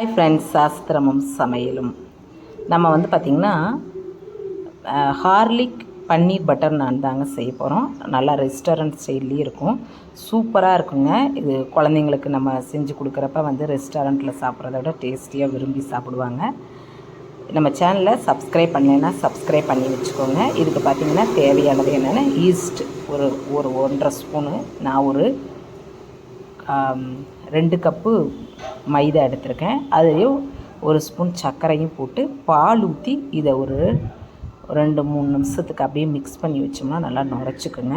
Hi friends சாஸ்திரமும் சமையலும். நம்ம வந்து பார்த்திங்கன்னா ஹார்லிக் பன்னீர் பட்டர் நான் தாங்க செய்ய போகிறோம் நல்லா ரெஸ்டாரண்ட் ஸ்டைல்லையும் இருக்கும். சூப்பராக இருக்குங்க. இது குழந்தைங்களுக்கு நம்ம செஞ்சு கொடுக்குறப்ப வந்து ரெஸ்டாரண்ட்டில் சாப்பிட்றத விட டேஸ்டியாக விரும்பி சாப்பிடுவாங்க. நம்ம சேனலை சப்ஸ்கிரைப் பண்ணலைன்னா சப்ஸ்கிரைப் பண்ணி வச்சுக்கோங்க. இதுக்கு பார்த்திங்கன்னா தேவையானது என்னென்னா ஈஸ்ட் ஒரு ஒரு ஒன்றரை ஸ்பூனு நான் ஒரு ரெண்டு கப்பு மைதா எடுத்திருக்கேன். அதுலேயும் ஒரு ஸ்பூன் சர்க்கரையும் போட்டு பால் ஊற்றி இதை ஒரு ரெண்டு மூணு நிமிஷத்துக்கு அப்படியே மிக்ஸ் பண்ணி வச்சோம்னா நல்லா நுரைச்சிக்கோங்க.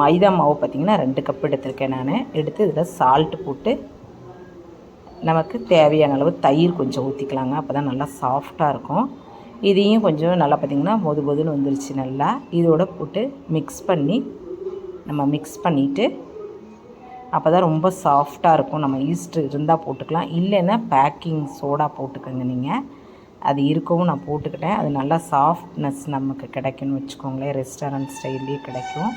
மைதா மாவு பார்த்திங்கன்னா ரெண்டு கப் எடுத்திருக்கேன் நான். எடுத்து இதில் சால்ட்டு போட்டு நமக்கு தேவையான அளவு தயிர் கொஞ்சம் ஊற்றிக்கலாங்க அப்போ தான் நல்லா சாஃப்டாக இருக்கும். இதையும் கொஞ்சம் நல்லா பார்த்திங்கன்னா பொது பொதுன்னு வந்துருச்சு நல்லா. இதோட போட்டு மிக்ஸ் பண்ணி நம்ம மிக்ஸ் பண்ணிவிட்டு அப்போ தான் ரொம்ப சாஃப்டாக இருக்கும். நம்ம ஈஸ்ட் இருந்தால் போட்டுக்கலாம். இல்லைன்னா பேக்கிங் சோடா போட்டுக்கோங்க நீங்கள் அது இருக்கவும் நான் போட்டுக்கிட்டேன். அது நல்லா சாஃப்ட்னஸ் நமக்கு கிடைக்கும்னு வச்சுக்கோங்களேன். ரெஸ்டாரண்ட் ஸ்டைல்லே கிடைக்கும்.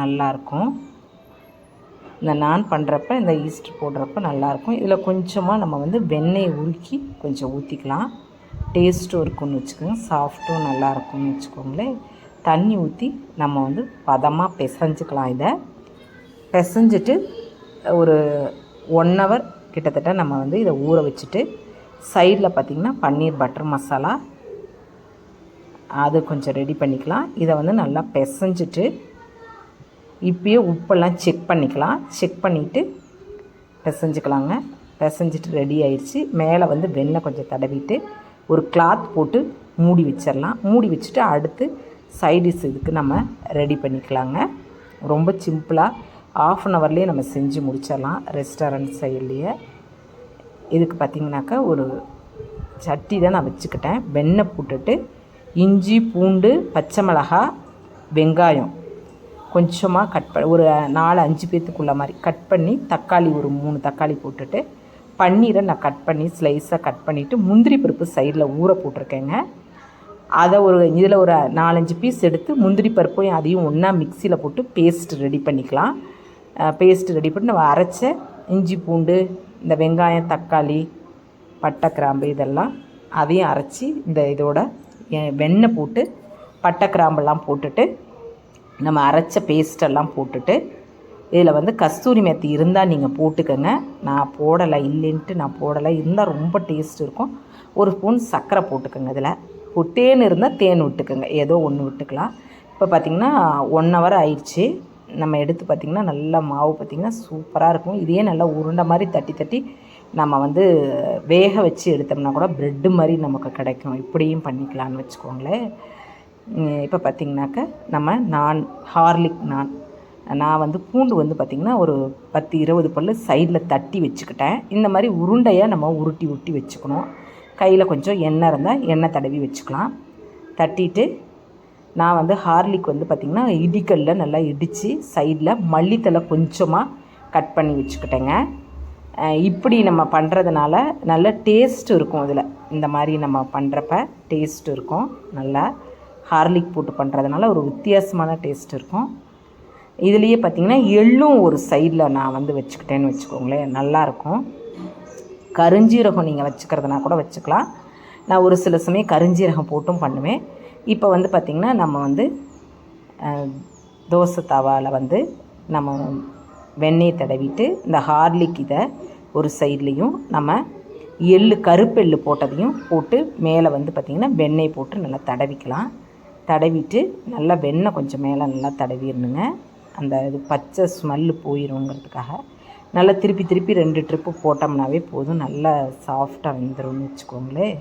நல்லாயிருக்கும் இந்த நான் பண்ணுறப்ப இந்த ஈஸ்ட் போடுறப்ப நல்லாயிருக்கும் இதில் கொஞ்சமாக நம்ம வந்து வெண்ணெய் உருக்கி கொஞ்சம் ஊற்றிக்கலாம் டேஸ்ட்டும் இருக்கும்னு வச்சுக்கோங்க. சாஃப்ட்டும் நல்லாயிருக்கும்னு வச்சுக்கோங்களேன். தண்ணி ஊற்றி நம்ம வந்து பதமாக பிசைஞ்சுக்கலாம் இதை. பிசைஞ்சிட்டு ஒரு ஒன் ஹவர் கிட்டத்தட்ட நம்ம வந்து இதை ஊற வச்சுட்டு சைடில் பார்த்திங்கன்னா பன்னீர் பட்டர் மசாலா அது கொஞ்சம் ரெடி பண்ணிக்கலாம். இதை வந்து நல்லா பிசைஞ்சிட்டு இப்பயே உப்பெல்லாம் செக் பண்ணிக்கலாம். செக் பண்ணிவிட்டு பிசைஞ்சிக்கலாங்க. பிசைஞ்சிட்டு ரெடி ஆயிடுச்சு. மேலே வந்து வெண்ணெய் கொஞ்சம் தடவிட்டு ஒரு கிளாத் போட்டு மூடி வச்சிடலாம் மூடி வச்சுட்டு அடுத்து சைடிஸ் இதுக்கு நம்ம ரெடி பண்ணிக்கலாங்க. ரொம்ப சிம்பிளாக ஆஃப் அன் ஹவர்லேயே நம்ம செஞ்சு முடிச்சிடலாம் ரெஸ்டாரண்ட் சைட்லேயே இதுக்கு பார்த்திங்கனாக்கா ஒரு சட்டி தான் நான் வச்சுக்கிட்டேன். வெண்ணெய் போட்டுட்டு இஞ்சி பூண்டு பச்சை மிளகாய் வெங்காயம் கொஞ்சமாக கட் பண்ண ஒரு நாலு அஞ்சு பேத்துக்குள்ள மாதிரி கட் பண்ணி தக்காளி ஒரு மூணு தக்காளி போட்டுட்டு பன்னீரை நான் கட் பண்ணி ஸ்லைஸாக கட் பண்ணிவிட்டு முந்திரி பருப்பு சைடில் ஊற போட்டிருக்கேங்க. அதை ஒரு இதில் ஒரு நாலஞ்சு பீஸ் எடுத்து முந்திரி பருப்பையும் அதையும் ஒன்றா மிக்சியில் போட்டு பேஸ்ட் ரெடி பண்ணிக்கலாம். பேஸ்ட் ரெடி பண்ணி நம்ம அரைச்ச இஞ்சி பூண்டு இந்த வெங்காயம் தக்காளி பட்டை கிராம்பு இதெல்லாம் அதையும் அரைச்சி இந்த இதோட வெண்ணெய் போட்டு பட்டை கிராம்பெல்லாம் போட்டுட்டு நம்ம அரைச்ச பேஸ்டெல்லாம் போட்டுட்டு இதில் வந்து கஸ்தூரி மெத்தி இருந்தால் நீங்கள் போட்டுக்கோங்க. நான் போடலை இல்லைன்ட்டு நான் போடலை. இருந்தால் ரொம்ப டேஸ்ட் இருக்கும். ஒரு ஸ்பூன் சர்க்கரை போட்டுக்கோங்க இதில். தேன் இருந்தால் தேன் விட்டுக்கோங்க. ஏதோ ஒன்று விட்டுக்கலாம். இப்போ பார்த்திங்கன்னா ஒன் ஹவர் ஆயிடுச்சு. நம்ம எடுத்து பார்த்திங்கன்னா நல்லா மாவு பார்த்திங்கன்னா சூப்பராக இருக்கும். இதையே நல்லா உருண்டை மாதிரி தட்டி தட்டி நம்ம வந்து வேக வச்சு எடுத்தோம்னா கூட ப்ரெட்டு மாதிரி நமக்கு கிடைக்கும். இப்படியும் பண்ணிக்கலாம்னு வச்சுக்கோங்களேன். இப்போ பார்த்திங்கனாக்க நம்ம நான் ஹார்லிக் நான். நான் வந்து பூண்டு வந்து பார்த்திங்கன்னா ஒரு பத்து இருபது பல்லு சைடில் தட்டி வச்சுக்கிட்டேன். இந்த மாதிரி உருண்டையாக நம்ம உருட்டி உருட்டி வச்சுக்கணும். கையில் கொஞ்சம் எண்ணெய் இருந்தால் எண்ணெய் தடவி வச்சுக்கலாம். தட்டிட்டு நான் வந்து ஹார்லிக் வந்து பார்த்திங்கன்னா இடிக்கல்ல நல்லா இடித்து சைடில் மல்லித்தலை கொஞ்சமாக கட் பண்ணி வச்சுக்கிட்டேங்க. இப்படி நம்ம பண்ணுறதுனால நல்ல டேஸ்ட் இருக்கும் இதில் இந்த மாதிரி நம்ம பண்ணுறப்ப டேஸ்ட் இருக்கும். நல்லா ஹார்லிக் போட்டு பண்ணுறதுனால ஒரு வித்தியாசமான டேஸ்ட் இருக்கும். இதுலேயே பார்த்திங்கன்னா எள்ளும் ஒரு சைடில் நான் வந்து வச்சுக்கிட்டேன்னு வச்சுக்கோங்களேன். நல்லாயிருக்கும் கருஞ்சீரகம் நீங்கள் வச்சுக்கிறதுனா கூட வச்சுக்கலாம். நான் ஒரு சில சமயம் கருஞ்சீரகம் போட்டும் பண்ணுவேன். இப்போ வந்து பார்த்திங்கன்னா நம்ம வந்து தோசை தவாவில் வந்து நம்ம வெண்ணெய் தடவிட்டு இந்த ஹார்லிக் இதை ஒரு சைட்லேயும் நம்ம எள்ளு கருப்பெள்ளு போட்டதையும் போட்டு மேலே வந்து பார்த்திங்கன்னா வெண்ணெய் போட்டு நல்லா தடவிக்கலாம். தடவிட்டு நல்லா வெண்ணெய் கொஞ்சம் மேலே நல்லா தடவிடணுங்க. அந்த இது பச்சை ஸ்மெல்லு போயிடுங்கிறதுக்காக நல்லா திருப்பி திருப்பி ரெண்டு ட்ரிப்பு போட்டோம்னாவே போதும். நல்லா சாஃப்டாக வந்துடும் வச்சுக்கோங்களேன்.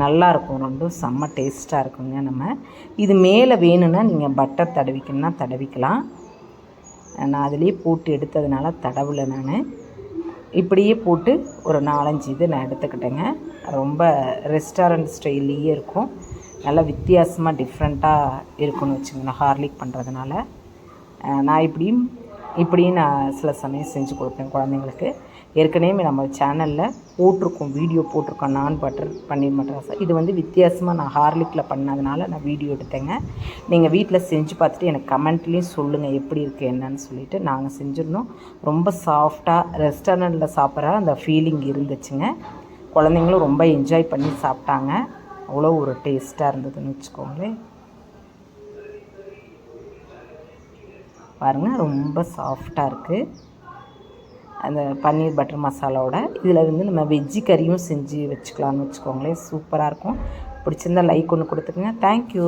நல்லாயிருக்கும். ரொம்ப ரெண்டும் செம்ம டேஸ்ட்டாக இருக்குங்க நம்ம. இது மேலே வேணும்னா நீங்கள் பட்டர் தடவிக்கணும்னா தடவிக்கலாம். நான் அதுலேயே போட்டு எடுத்ததுனால தடவலை நான். இப்படியே போட்டு ஒரு நாலஞ்சு இது நான் எடுத்துக்கிட்டேங்க. ரொம்ப ரெஸ்டாரண்ட் ஸ்டைல்லையே இருக்கும். நல்லா வித்தியாசமாக டிஃப்ரெண்ட்டாக இருக்குன்னு வச்சுக்கோங்களேன் ஹார்லிக் பண்ணுறதுனால நான் இப்படியும் இப்படியும் நான் சில சமயம் செஞ்சு கொடுப்பேன் குழந்தைங்களுக்கு. ஏற்கனவே நம்ம சேனலில் போட்டிருக்கோம் வீடியோ போட்டிருக்கோம் நான் பட்டர் பன்னீர் மட்டர் மசாலா இது வந்து வித்தியாசமாக நான் ஹார்லிக்கில் பண்ணதுனால நான் வீடியோ எடுத்தேங்க. நீங்கள் வீட்டில் செஞ்சு பார்த்துட்டு எனக்கு கமெண்ட்லேயும் சொல்லுங்கள் எப்படி இருக்குது என்னன்னு சொல்லிட்டு நாங்கள் செஞ்சுருந்தோம். ரொம்ப சாஃப்டாக ரெஸ்டாரண்ட்டில் சாப்பிட்ற அந்த ஃபீலிங் இருந்துச்சுங்க. குழந்தைங்களும் ரொம்ப என்ஜாய் பண்ணி சாப்பிட்டாங்க. அவ்வளோ ஒரு டேஸ்ட்டாக இருந்ததுன்னு வச்சுக்கோங்களேன். பாருங்கள் ரொம்ப சாஃப்டாக இருக்குது அந்த பன்னீர் பட்டர் மசாலாவோட. இதில் வந்து நம்ம வெஜ்ஜி கறியும் செஞ்சு வச்சுக்கலாம்னு வச்சுக்கோங்களேன். சூப்பராக இருக்கும். பிடிச்சிருந்தா லைக் ஒன்று கொடுத்துக்குங்க. தேங்க்யூ